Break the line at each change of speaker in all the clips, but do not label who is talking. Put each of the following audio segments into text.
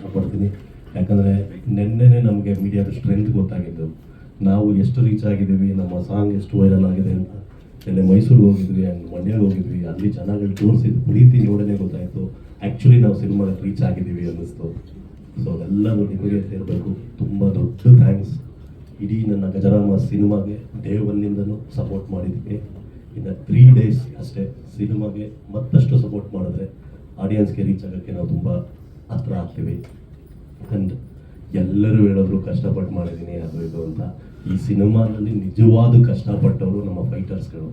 ಇಷ್ಟಪಡ್ತೀನಿ ಯಾಕಂದರೆ ನಿನ್ನೆನೆ ನಮಗೆ ಮೀಡಿಯಾದ ಸ್ಟ್ರೆಂತ್ ಗೊತ್ತಾಗಿದ್ದು. ನಾವು ಎಷ್ಟು ರೀಚ್ ಆಗಿದ್ದೀವಿ, ನಮ್ಮ ಸಾಂಗ್ ಎಷ್ಟು ವೈರಲ್ ಆಗಿದೆ ಅಂತ. ನಿನ್ನೆ ಮೈಸೂರಿಗೆ ಹೋಗಿದ್ವಿ ಆ್ಯಂಡ್ ಮಂಡ್ಯಗೆ ಹೋಗಿದ್ವಿ. ಅಲ್ಲಿ ಚೆನ್ನಾಗಿ ತೋರಿಸಿದ ಪ್ರೀತಿ ನೋಡೇ ಗೊತ್ತಾಯಿತು. ಆ್ಯಕ್ಚುಲಿ ನಾವು ಸಿನಿಮಾಗೆ ರೀಚ್ ಆಗಿದ್ದೀವಿ ಅನ್ನಿಸ್ತು. ಸೊ ಅದೆಲ್ಲವೂ ನಿಮಗೆ ಸೇರಬೇಕು ತುಂಬ ದೊಡ್ಡ ಥ್ಯಾಂಕ್ಸ್ ಇಡೀ ನನ್ನ ಗಜರಾಮ ಸಿನಿಮಾಗೆ ಡೇ ಒನ್ನಿಂದನೂ ಸಪೋರ್ಟ್ ಮಾಡಿದ್ದಕ್ಕೆ ಇನ್ನು ತ್ರೀ ಡೇಸ್ ಅಷ್ಟೇ ಸಿನಿಮಾಗೆ ಮತ್ತಷ್ಟು ಸಪೋರ್ಟ್ ಮಾಡಿದ್ರೆ ಆಡಿಯನ್ಸ್ಗೆ ರೀಚ್ ಆಗೋಕ್ಕೆ ನಾವು ತುಂಬ ಹತ್ರ ಆಗ್ತೀವಿ ಯಾಕಂದ್ರೆ ಎಲ್ಲರೂ ಹೇಳಿದ್ರು ಕಷ್ಟಪಟ್ಟು ಮಾಡಿದ್ದೀನಿ, ಅದು ಇದು ಅಂತ. ಈ ಸಿನಿಮಾದಲ್ಲಿ ನಿಜವಾದ ಕಷ್ಟಪಟ್ಟವರು ನಮ್ಮ ಫೈಟರ್ಸ್ಗಳು.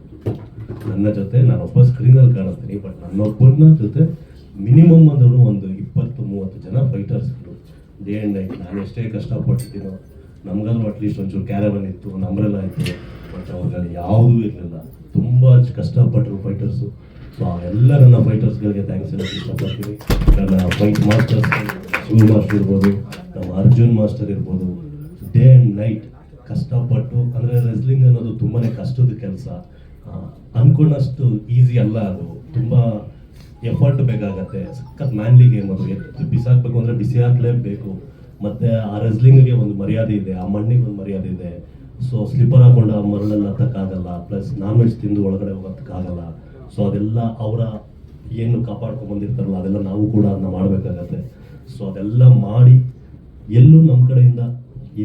ನನ್ನ ಜೊತೆ ನಾನೊಬ್ಬ ಸ್ಕ್ರೀನಲ್ಲಿ ಕಾಣಿಸ್ತೀನಿ ಬಟ್ ನನ್ನೊಬ್ಬನ ಜೊತೆ ಮಿನಿಮಮ್ ಅಂದ್ರೂ ಒಂದು ಇಪ್ಪತ್ತು, ಮೂವತ್ತು ಜನ ಫೈಟರ್ಸ್ಗಳು. ಡೇ ಆ್ಯಂಡ್ ನೈಟ್ ನಾನು ಎಷ್ಟೇ ಕಷ್ಟಪಟ್ಟಿದ್ದೀನೋ ನಮಗಲ್ಲೂ ಅಟ್ಲೀಸ್ಟ್ ಒಂಚೂರು ಕ್ಯಾರವನ್ ಇತ್ತು ನಂಬ್ರೆಲ್ಲ ಇತ್ತು ಬಟ್ ಅವ್ರಲ್ಲಿ ಯಾವುದೂ ಇರಲಿಲ್ಲ. ತುಂಬ ಕಷ್ಟಪಟ್ಟರು ಫೈಟರ್ಸು. ಸೊ ಎಲ್ಲ ನನ್ನ ಫೈಟರ್ಸ್ಗಳಿಗೆ ಥ್ಯಾಂಕ್ಸ್ ಹೇಳಕ್ಕೆ ನನ್ನ ಫೈಟ್ ಮಾಸ್ಟರ್ಸ್ ಶಿವ ಮಾಸ್ಟರ್ ಇರ್ಬೋದು, ನಮ್ಮ ಅರ್ಜುನ್ ಮಾಸ್ಟರ್ ಇರ್ಬೋದು. ಡೇ ಆ್ಯಂಡ್ ನೈಟ್ ಕಷ್ಟಪಟ್ಟು, ಅಂದರೆ ರೆಸ್ಲಿಂಗ್ ಅನ್ನೋದು ತುಂಬಾ ಕಷ್ಟದ ಕೆಲಸ. ಅಂದ್ಕೊಂಡಷ್ಟು ಈಸಿ ಅಲ್ಲ ಅದು. ತುಂಬ ಎಫರ್ಟ್ ಬೇಕಾಗತ್ತೆ. ಸಖತ್ ಮ್ಯಾನ್ಲಿ ಗೇಮ್ ಅದು. ಎತ್ತು ಬಿಸಾಕ್ಬೇಕು ಅಂದರೆ ಬಿಸಿ ಹಾಕ್ಲೇಬೇಕು ಮತ್ತು ಆ ರೆಸ್ಲಿಂಗ್ಗೆ ಒಂದು ಮರ್ಯಾದೆ ಇದೆ, ಆ ಮಣ್ಣಿಗೆ ಒಂದು ಮರ್ಯಾದೆ ಇದೆ. ಸೊ ಸ್ಲಿಪ್ಪರ್ ಹಾಕೊಂಡು ಆ ಮರಳಲ್ಲಿ ಹತ್ತಕ್ಕಾಗಲ್ಲ. ಪ್ಲಸ್ ನಾನ್ ವೆಜ್ ತಿಂದು ಒಳಗಡೆ ಹೋಗೋಕ್ಕಾಗಲ್ಲ ಸೊ ಅದೆಲ್ಲ ಅವರ ಏನು ಕಾಪಾಡ್ಕೊಂಡು ಬಂದಿರ್ತಾರಲ್ಲ, ಅದೆಲ್ಲ ನಾವು ಕೂಡ ಅದನ್ನ ಮಾಡಬೇಕಾಗತ್ತೆ. ಸೊ ಅದೆಲ್ಲ ಮಾಡಿ ಎಲ್ಲೂ ನಮ್ಮ ಕಡೆಯಿಂದ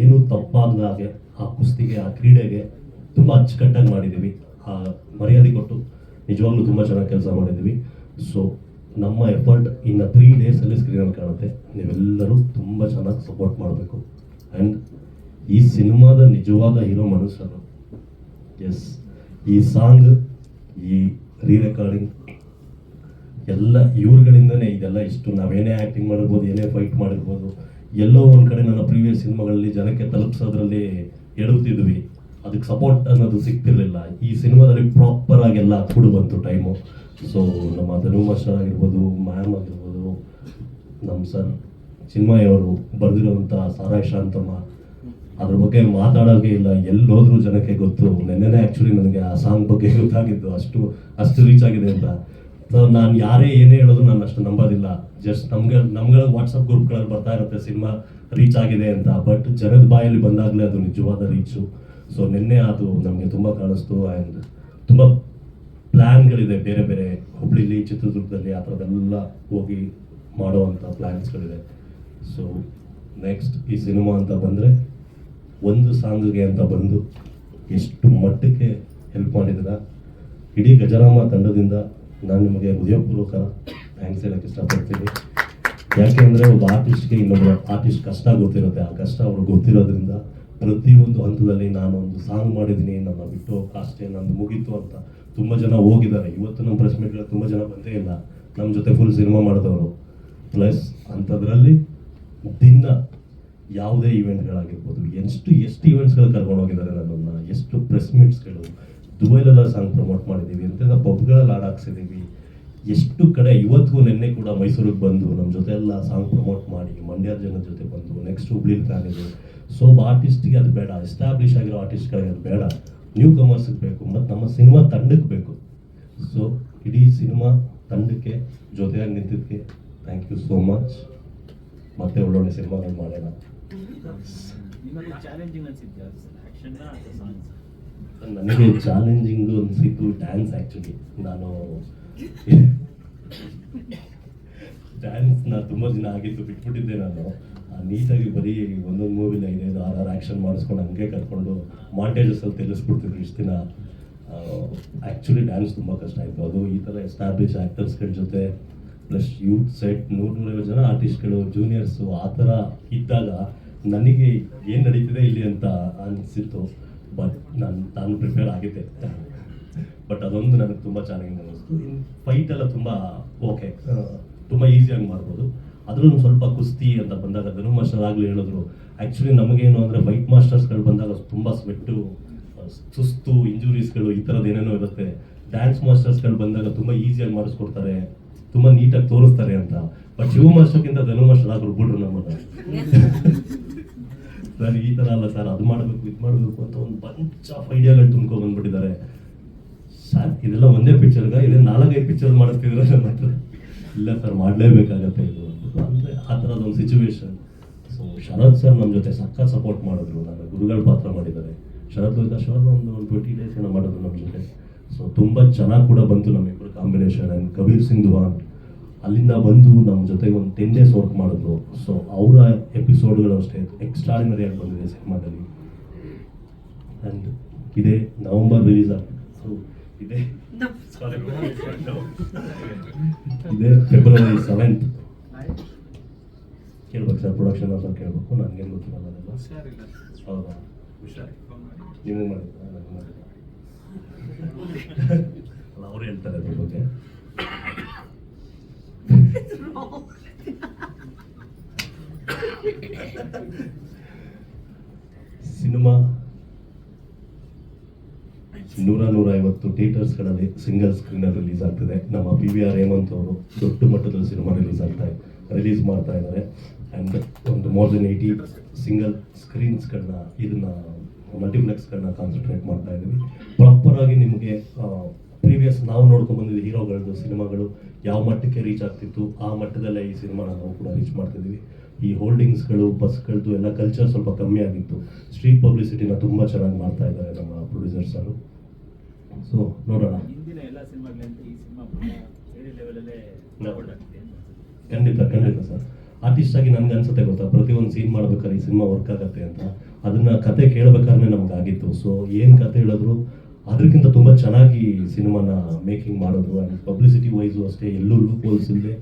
ಏನೂ ತಪ್ಪಾಗದ ಹಾಗೆ ಆ ಕುಸ್ತಿಗೆ, ಆ ಕ್ರೀಡೆಗೆ ತುಂಬ ಅಚ್ಚುಕಟ್ಟಾಗಿ ಮಾಡಿದ್ದೀವಿ ಆ ಮರ್ಯಾದೆ ಕೊಟ್ಟು ನಿಜವಾಗ್ಲೂ ತುಂಬ ಚೆನ್ನಾಗಿ ಕೆಲಸ ಮಾಡಿದ್ದೀವಿ ಸೊ ನಮ್ಮ ಎಫರ್ಟ್ ಇನ್ನು ತ್ರೀ ಡೇಸಲ್ಲಿ ಸ್ಕ್ರೀನಲ್ಲಿ ಕಾಣುತ್ತೆ. ನೀವೆಲ್ಲರೂ ತುಂಬ ಚೆನ್ನಾಗಿ ಸಪೋರ್ಟ್ ಮಾಡಬೇಕು. ಆ್ಯಂಡ್ ಈ ಸಿನಿಮಾದ ನಿಜವಾದ ಹೀರೋ ಮನುಷ್ಯರು. ಎಸ್ ಈ ಸಾಂಗ್, ಈ ರೀ ರೆಕಾರ್ಡಿಂಗ್ ಎಲ್ಲ ಇವ್ರುಗಳಿಂದನೇ ಇದೆಲ್ಲ ಇಷ್ಟು. ನಾವೇನೇ ಆ್ಯಕ್ಟಿಂಗ್ ಮಾಡಿರ್ಬೋದು ಏನೇ ಫೈಟ್ ಮಾಡಿರ್ಬೋದು ಎಲ್ಲೋ ಒಂದು ಕಡೆ ನನ್ನ ಪ್ರೀವಿಯಸ್ ಸಿನಿಮಾಗಳಲ್ಲಿ ಜನಕ್ಕೆ ತಲುಪಿಸೋದ್ರಲ್ಲಿ ಎಡುತ್ತಿದ್ವಿ ಅದಕ್ಕೆ ಸಪೋರ್ಟ್ ಅನ್ನೋದು ಸಿಗ್ತಿರಲಿಲ್ಲ. ಈ ಸಿನಿಮಾದಲ್ಲಿ ಪ್ರಾಪರ್ ಆಗಿ ಎಲ್ಲ ಕೂಡ ಬಂತು ಟೈಮು ಸೊ ನಮ್ಮ ಧನು ಮಾಸ್ಟರ್ ಆಗಿರ್ಬೋದು ಮ್ಯಾಮ್ ಆಗಿರ್ಬೋದು ನಮ್ಮ ಸರ್ ಚಿನ್ಮಯ್ ಅವರು ಬರೆದಿರುವಂಥ ಸಾರಾಯ್ ಶಾಂತಮ್ಮ ಅದ್ರ ಬಗ್ಗೆ ಮಾತಾಡೋಕೆ ಇಲ್ಲ. ಎಲ್ಲೋದ್ರೂ ಜನಕ್ಕೆ ಗೊತ್ತು. ನೆನ್ನೆನೇ ಆ್ಯಕ್ಚುಲಿ ನನಗೆ ಆ ಸಾಂಗ್ ಬಗ್ಗೆ ಗೊತ್ತಾಗಿದ್ದು. ಅಷ್ಟು ಅಷ್ಟು ರೀಚ್ ಆಗಿದೆ ಅಂತ. ಸೊ ನಾನು ಯಾರೇ ಏನೇ ಹೇಳೋದು ನಾನು ಅಷ್ಟು ನಂಬೋದಿಲ್ಲ. ಜಸ್ಟ್ ನಮ್ಗೆ, ನಮ್ಗಳ ವಾಟ್ಸಪ್ ಗ್ರೂಪ್ಗಳಲ್ಲಿ ಬರ್ತಾ ಇರುತ್ತೆ ಸಿನಿಮಾ ರೀಚ್ ಆಗಿದೆ ಅಂತ. ಬಟ್ ಜನದ ಬಾಯಲ್ಲಿ ಬಂದಾಗಲೇ ಅದು ನಿಜವಾದ ರೀಚು ಸೊ ನಿನ್ನೆ ಅದು ನಮಗೆ ತುಂಬ ಕಾಣಿಸ್ತು ಆ್ಯಂಡ್ ತುಂಬ ಪ್ಲ್ಯಾನ್ಗಳಿದೆ ಬೇರೆ ಬೇರೆ ಹುಬ್ಳಿಲಿ, ಚಿತ್ರದುರ್ಗದಲ್ಲಿ ಆ ಥರದ್ದೆಲ್ಲ ಹೋಗಿ ಮಾಡುವಂಥ ಪ್ಲ್ಯಾನ್ಸ್ಗಳಿದೆ ಸೊ ನೆಕ್ಸ್ಟ್ ಈ ಸಿನಿಮಾ ಅಂತ ಬಂದರೆ ಒಂದು ಸಾಂಗಿಗೆ ಅಂತ ಬಂದು ಎಷ್ಟು ಮಟ್ಟಕ್ಕೆ ಹೆಲ್ಪ್ ಮಾಡಿದ್ರ ಇಡೀ ಗಜರಾಮ ತಂಡದಿಂದ ನಾನು ನಿಮಗೆ ಹೃದಯಪೂರ್ವಕ ಥ್ಯಾಂಕ್ಸ್ ಹೇಳಕ್ಕೆ ಇಷ್ಟಪಡ್ತೀನಿ. ಯಾಕೆಂದರೆ ಒಬ್ಬ ಆರ್ಟಿಸ್ಟ್ಗೆ ಇನ್ನೊಬ್ಬ ಆರ್ಟಿಸ್ಟ್ ಕಷ್ಟ ಗೊತ್ತಿರುತ್ತೆ. ಆ ಕಷ್ಟ ಅವ್ರಿಗೆ ಗೊತ್ತಿರೋದ್ರಿಂದ ಪ್ರತಿಯೊಂದು ಹಂತದಲ್ಲಿ ನಾನು ಒಂದು ಸಾಂಗ್ ಮಾಡಿದ್ದೀನಿ, ನನ್ನ ಬಿಟ್ಟು ಅಷ್ಟೇ ನಂದು ಮುಗೀತು ಅಂತ ತುಂಬ ಜನ ಹೋಗಿದ್ದಾರೆ. ಇವತ್ತು ನಮ್ಮ ಪ್ರೆಸ್ ಮೀಟ್ಗೆ ತುಂಬ ಜನ ಬಂದೇ ಇಲ್ಲ. ನಮ್ಮ ಜೊತೆ ಫುಲ್ ಸಿನಿಮಾ ಮಾಡಿದವರು. ಪ್ಲಸ್ ಅಂಥದ್ರಲ್ಲಿ ದಿನ ಯಾವುದೇ ಇವೆಂಟ್ಗಳಾಗಿರ್ಬೋದು ಎಷ್ಟು ಎಷ್ಟು ಇವೆಂಟ್ಸ್ಗಳು ಕರ್ಕೊಂಡು ಹೋಗಿದ್ದಾರೆ ನನ್ನನ್ನು ಎಷ್ಟು ಪ್ರೆಸ್ ಮೀಟ್ಸ್ಗಳು ದುಬೈಲೆಲ್ಲ ಸಾಂಗ್ ಪ್ರಮೋಟ್ ಮಾಡಿದ್ದೀವಿ ಅಂತೆಲ್ಲ ಪಬ್ಗಳಲ್ಲಿ ಹಾಡು ಹಾಕ್ಸಿದ್ದೀವಿ, ಎಷ್ಟು ಕಡೆ ಇವತ್ತಿಗೂ ನಿನ್ನೆ ಕೂಡ ಮೈಸೂರಿಗೆ ಬಂದು ನಮ್ಮ ಜೊತೆ ಎಲ್ಲ ಸಾಂಗ್ ಪ್ರಮೋಟ್ ಮಾಡಿ ಮಂಡ್ಯದ ಜನದ ಜೊತೆ ಬಂದು ನೆಕ್ಸ್ಟ್ ಹುಬ್ಳಿಲಿ ಪ್ಲಾನ್ ಇದೆ. ಸೊ ಆರ್ಟಿಸ್ಟಿಗೆ ಅದು ಬೇಡ ಎಸ್ಟಾಬ್ಲಿಷ್ ಆಗಿರೋ ಆರ್ಟಿಸ್ಟ್ಗಳಿಗೆ ಅದು ಬೇಡ. ನ್ಯೂ ಕಮರ್ಸ್ಗೆ ಬೇಕು, ಮತ್ತು ನಮ್ಮ ಸಿನಿಮಾ ತಂಡಕ್ಕೆ ಬೇಕು. ಸೊ ಇಡೀ ಸಿನಿಮಾ ತಂಡಕ್ಕೆ, ಜೊತೆಯಾಗಿ ನಿಂತಿದ್ದಕ್ಕೆ ಥ್ಯಾಂಕ್ ಯು ಸೋ ಮಚ್ ಮತ್ತೆ ಒಳ್ಳೊಳ್ಳೆ ಸಿನಿಮಾಗಳು ಮಾಡೋಣ. ನನಗೆ ಚಾಲೆಂಜಿಂಗು ಅನಿಸಿದ್ದು ಡ್ಯಾನ್ಸ್ ಆ್ಯಕ್ಚುಲಿ ನಾನು ಡ್ಯಾನ್ಸ್ನ ತುಂಬ ದಿನ ಆಗಿತ್ತು, ಬಿಟ್ಬಿಟ್ಟಿದ್ದೆ ನಾನು. ನೀಟಾಗಿ ಬರೀ ಒಂದೊಂದು ಮೂವಿಲಿ ಐದೈದು ಆರು ಆರು ಆ್ಯಕ್ಷನ್ ಮಾಡಿಸ್ಕೊಂಡು ಹಂಗೆ ಕರ್ಕೊಂಡು ಮಾಂಟೇಜಸ್ಸಲ್ಲಿ ತಿಳಿಸ್ಬಿಡ್ತಿದ್ರು ಇಷ್ಟು ದಿನ. ಆ್ಯಕ್ಚುಲಿ ಡ್ಯಾನ್ಸ್ ತುಂಬ ಕಷ್ಟ ಆಯಿತು. ಅದು ಈ ಥರ ಎಸ್ಟಾಬ್ಲಿಷ್ ಆ್ಯಕ್ಟರ್ಸ್ಗಳ ಜೊತೆ ಪ್ಲಸ್ ಯೂತ್ ಸೆಟ್ ನೂರು ನೂರೈವತ್ತು ಜನ ಆರ್ಟಿಸ್ಟ್ಗಳು ಜೂನಿಯರ್ಸು ಆ ಥರ ಇದ್ದಾಗ ನನಗೆ ಏನು ನಡೀತಿದೆ ಇಲ್ಲಿ ಅಂತ ಅನಿಸಿತ್ತು ಬಟ್ ನಾನು ನಾನು ಪ್ರಿಪೇರ್ ಆಗಿದ್ದೆ. ಬಟ್ ಅದೊಂದು ನನಗೆ ತುಂಬ ಚೆನ್ನಾಗಿ ಅನ್ನಿಸ್ತು. ಇನ್ನು ಫೈಟ್ ಎಲ್ಲ ತುಂಬ ಓಕೆ ತುಂಬ ಈಸಿಯಾಗಿ ಮಾಡ್ಬೋದು. ಅದರಲ್ಲೂ ಸ್ವಲ್ಪ ಕುಸ್ತಿ ಅಂತ ಬಂದಾಗ ಧನು ಮಾಸ್ಟರ್ ಆಗಲಿ ಹೇಳಿದ್ರು. ಆ್ಯಕ್ಚುಲಿ ನಮಗೇನು ಅಂದರೆ ಫೈಟ್ ಮಾಸ್ಟರ್ಸ್ಗಳು ಬಂದಾಗ ತುಂಬ ಸ್ವೆಟ್ಟು ಸುಸ್ತು ಇಂಜುರೀಸ್ಗಳು ಈ ಥರದ್ದು ಏನೇನೋ ಇರುತ್ತೆ. ಡ್ಯಾನ್ಸ್ ಮಾಸ್ಟರ್ಸ್ಗಳು ಬಂದಾಗ ತುಂಬ ಈಸಿಯಾಗಿ ಮಾಡಿಸ್ಕೊಡ್ತಾರೆ. ತುಂಬ ನೀಟಾಗಿ ತೋರಿಸ್ತಾರೆ ಅಂತ. ಬಟ್ ಶಿವ ಮಾಸ್ಟರ್ಗಿಂತ ಧನು ಮಾಸ್ಟರ್ ಬಿಡ್ರು ನಮ್ಮನ್ನು ಸರ್ ಈ ಥರ ಅಲ್ಲ ಸರ್, ಅದು ಮಾಡಬೇಕು, ಇದು ಮಾಡಬೇಕು ಅಂತ ಒಂದು ಬಂಚ್ ಆಫ್ ಐಡಿಯಾಗಳು ತುಂಬ್ಕೊಂಡು ಬಂದ್ಬಿಟ್ಟಿದ್ದಾರೆ. ಸರ್, ಇದೆಲ್ಲ ಒಂದೇ ಪಿಕ್ಚರ್ಗ ಇದೆ ನಾಲ್ಕೈದು ಪಿಕ್ಚರ್ ಮಾಡಿಸ್ತಿದ್ರೆ ನನ್ನ ಇಲ್ಲ ಸರ್, ಮಾಡಲೇಬೇಕಾಗತ್ತೆ ಇದು. ಅಂದರೆ ಆ ಥರದೊಂದು ಸಿಚುವೇಶನ್ ಸೊ ಶರತ್ ಸರ್ ನಮ್ಮ ಜೊತೆ ಸಕ್ಕ ಸಪೋರ್ಟ್ ಮಾಡಿದ್ರು, ನನ್ನ ಗುರುಗಳ ಪಾತ್ರ ಮಾಡಿದ್ದಾರೆ. ಶರತ್ ಲೋಹಿತ, ಶರತ್ ಒಂದು ಒಂದು ಟ್ವೆಂಟಿ ಡೇಸ್ ಏನೋ ಮಾಡಿದ್ರು ನಮ್ಮ ಜೊತೆ. ಸೊ ತುಂಬ ಚೆನ್ನಾಗಿ ಕೂಡ ಬಂತು ನಮ್ಮಿಬ್ಬರು ಕಾಂಬಿನೇಷನ್ ಆ್ಯಂಡ್ ಕಬೀರ್ ಸಿಂಗ್ ದುವಾನ್ ಅಲ್ಲಿಂದ ಬಂದು ನಮ್ಮ ಜೊತೆಗೆ ಒಂದು ಟೆನ್ ಡೇಸ್ ವರ್ಕ್ ಮಾಡಿದ್ರು. ಸೊ ಅವರ ಎಪಿಸೋಡ್ಗಳು ಅಷ್ಟೇ. ಎಕ್ಸ್ಟ್ರಾಡಿನರಿ ಆಗಿ ಬಂದಿದೆ ಸಿನಿಮಾದಲ್ಲಿ. ಆ್ಯಂಡ್ ಇದೇ ನವಂಬರ್ ರಿಲೀಸ್ ಆಗ್ತದೆ ಸೊ ಇದೇ. ಇದೇ ಫೆಬ್ರವರಿ ಸೆವೆಂತ್ ಕೇಳ್ಬೇಕು ಸರ್ ಪ್ರೊಡಕ್ಷನ್ ಸರ್ ಕೇಳಬೇಕು. ನನಗೇನು ಗೊತ್ತಿಲ್ಲ ಅದೆಲ್ಲ ಹೌದಾ? ನೀವೇ ಮಾಡಿದ್ರಾ ನನಗೆ ಮಾಡಿದ್ರಾ ಅಲ್ಲ ಅವ್ರು ಹೇಳ್ತಾರೆ ಅದ್ರ ಬಗ್ಗೆ. ಸಿನಿಮಾ ನೂರ ನೂರ ಐವತ್ತು ಥಿಯೇಟರ್ಸ್ಗಳಲ್ಲಿ ಸಿಂಗಲ್ ಸ್ಕ್ರೀನ್ ರಿಲೀಸ್ ಆಗ್ತಿದೆ. ನಮ್ಮ ಪಿ ವಿ ಆರ್ ಹೇಮಂತ್ ಅವರು ದೊಡ್ಡ ಮಟ್ಟದಲ್ಲಿ ಸಿನಿಮಾ ರಿಲೀಸ್ ಆಗ್ತಾ ರಿಲೀಸ್ ಮಾಡ್ತಾ ಇದ್ದಾರೆ. ಆ್ಯಂಡ್ ಒಂದು ಮೋರ್ ದೆನ್ ಏಯ್ಟಿ ಸಿಂಗಲ್ ಸ್ಕ್ರೀನ್ಸ್ಗಳನ್ನ ಇದನ್ನ ಮಲ್ಟಿಪ್ಲೆಕ್ಸ್ಗಳನ್ನ ಕಾನ್ಸಂಟ್ರೇಟ್ ಮಾಡ್ತಾ ಇದ್ದೀವಿ. ಪ್ರಾಪರ್ ಆಗಿ ನಿಮಗೆ ಪ್ರೀವಿಯಸ್ ನಾವು ನೋಡ್ಕೊಂಡು ಬಂದಿದ್ದ ಹೀರೋಗಳದ್ದು ಸಿನಿಮಾಗಳು ಯಾವ ಮಟ್ಟಕ್ಕೆ ರೀಚ್ ಆಗ್ತಿತ್ತು ಆ ಮಟ್ಟದಲ್ಲೇ ಈ ಸಿನಿಮಾನ ನಾವು ಕೂಡ ರೀಚ್ ಮಾಡ್ತಿದ್ದೀವಿ ಈ ಹೋಲ್ಡಿಂಗ್ಸ್ಗಳು ಬಸ್ಗಳದ್ದು ಎಲ್ಲ ಕಲ್ಚರ್ ಸ್ವಲ್ಪ ಕಮ್ಮಿ ಆಗಿತ್ತು. ಸ್ಟ್ರೀಟ್ ಪಬ್ಲಿಸಿಟಿನ ತುಂಬ ಚೆನ್ನಾಗಿ ಮಾಡ್ತಾ ಇದ್ದಾರೆ ನಮ್ಮ ಪ್ರೊಡ್ಯೂಸರ್ಸ್ ಅವರು. ಸೊ ನೋಡೋಣ. ಖಂಡಿತ ಖಂಡಿತ ಸರ್. ಆರ್ಟಿಸ್ಟ್ ಆಗಿ ನನ್ಗೆ ಅನ್ಸುತ್ತೆ ಗೊತ್ತಾ? ಪ್ರತಿಯೊಂದು ಸೀನ್ ಮಾಡ್ಬೇಕಾದ್ರೆ ಈ ಸಿನಿಮಾ ವರ್ಕ್ ಆಗುತ್ತೆ ಅಂತ. ಅದನ್ನ ಕತೆ ಕೇಳಬೇಕಾದ್ರೆ ನಮ್ಗೆ ಆಗಿತ್ತು ಸೊ ಏನು ಕತೆ ಹೇಳಿದ್ರು? ಅದಕ್ಕಿಂತ ತುಂಬ ಚೆನ್ನಾಗಿ ಸಿನಿಮಾನ ಮೇಕಿಂಗ್ ಮಾಡೋದು ಆ್ಯಂಡ್ ಪಬ್ಲಿಸಿಟಿ ವೈಸು ಅಷ್ಟೇ ಎಲ್ಲೂ ಲೂಪ್ ಹೋಲ್ಸ್ ಇಲ್ಲದೆ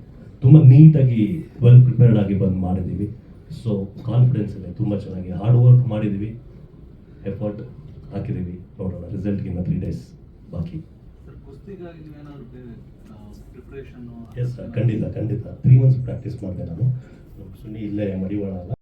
ತುಂಬ ನೀಟಾಗಿ ವೆಲ್ ಪ್ರಿಪೇರ್ಡ್ ಆಗಿ ಬಂದು ಮಾಡಿದ್ದೀವಿ. ಸೊ ಕಾನ್ಫಿಡೆನ್ಸ್ ಇದೆ ತುಂಬ ಚೆನ್ನಾಗಿ ಹಾರ್ಡ್ ವರ್ಕ್ ಮಾಡಿದ್ದೀವಿ. ಎಫರ್ಟ್ ಹಾಕಿದ್ದೀವಿ. ನೋಡೋಣ ರಿಸಲ್ಟ್ಗಿನ್ನ ತ್ರೀ ಡೇಸ್ ಬಾಕಿ. ಎಸ್ ಸರ್ ಖಂಡಿತ ಖಂಡಿತ. ತ್ರೀ ಮಂತ್ಸ್ ಪ್ರಾಕ್ಟೀಸ್ ಮಾಡಿದೆ ನಾನು. ಸುಮ್ಮನೆ ಇಲ್ಲೇ ಮಡಿವಾಳ